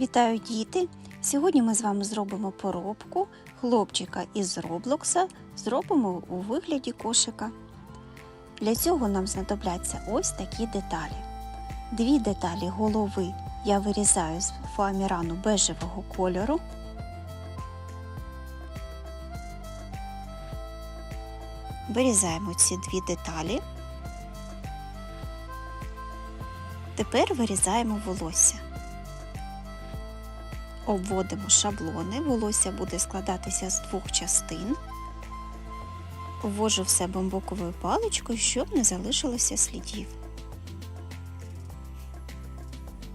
Вітаю діти! Сьогодні ми з вами зробимо поробку хлопчика із Роблокса, зробимо у вигляді кошика. Для цього нам знадобляться ось такі деталі. Дві деталі голови я вирізаю з фоамірану бежевого кольору. Вирізаємо ці дві деталі. Тепер вирізаємо волосся. Обводимо шаблони, волосся буде складатися з двох частин. Ввожу все бамбуковою паличкою, щоб не залишилося слідів.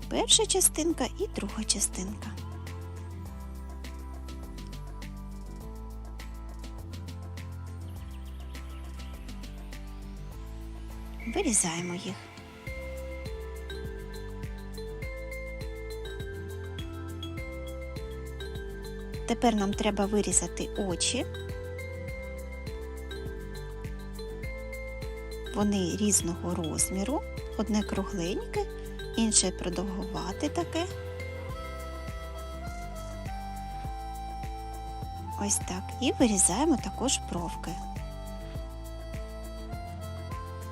Перша частинка і друга частинка. Вирізаємо їх. Тепер нам треба вирізати очі. Вони різного розміру, одне кругленьке, інше продовгувате таке. Ось так. І вирізаємо також бровки.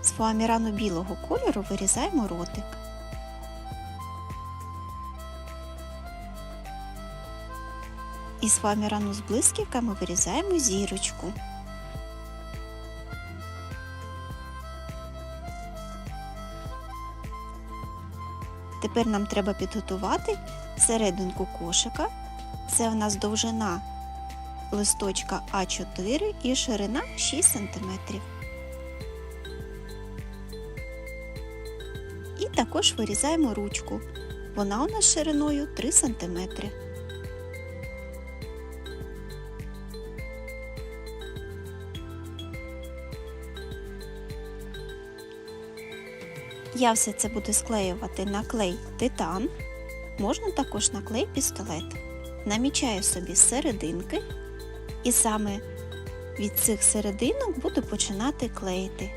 З фоамірану білого кольору вирізаємо ротик. Із фоамірану з блисківками вирізаємо зірочку. Тепер нам треба підготувати серединку кошика. Це у нас довжина листочка А4 і ширина 6 см. І також вирізаємо ручку. Вона у нас шириною 3 см. Я все це буду склеювати на клей титан, можна також на клей пістолет. Намічаю собі серединки і саме від цих серединок буду починати клеїти.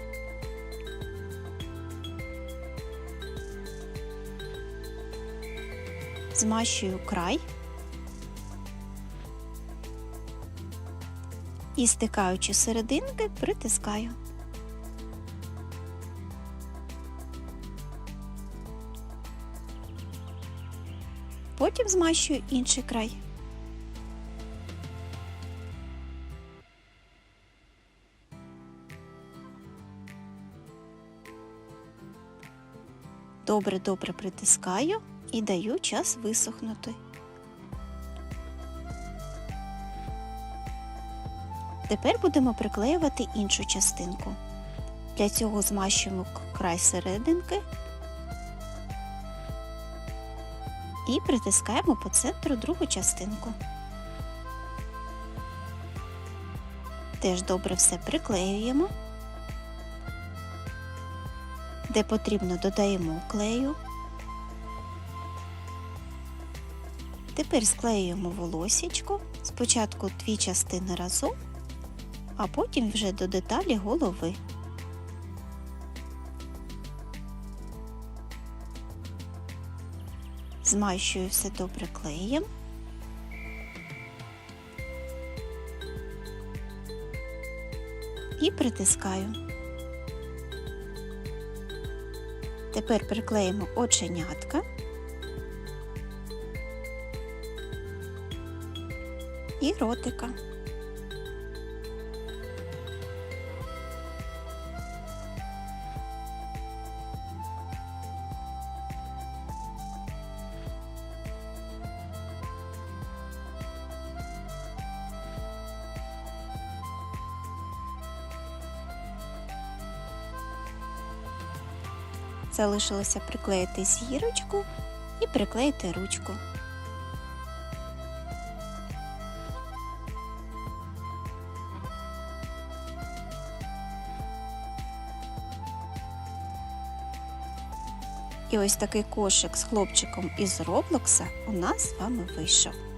Змащую край і стикаючи серединки, притискаю. Потім змащую інший край. Добре-добре притискаю і даю час висохнути. Тепер будемо приклеювати іншу частинку. Для цього змащуємо край серединки і притискаємо по центру другу частинку. Теж добре все приклеюємо. Де потрібно додаємо клею. Тепер склеюємо волосічко, спочатку дві частини разом, а потім вже до деталі голови. Змащую все добре клеєм. І притискаю. Тепер приклеїмо оченятка і ротика. Залишилося приклеїти зірочку і приклеїти ручку. І ось такий кошик з хлопчиком із Роблокса у нас з вами вийшов.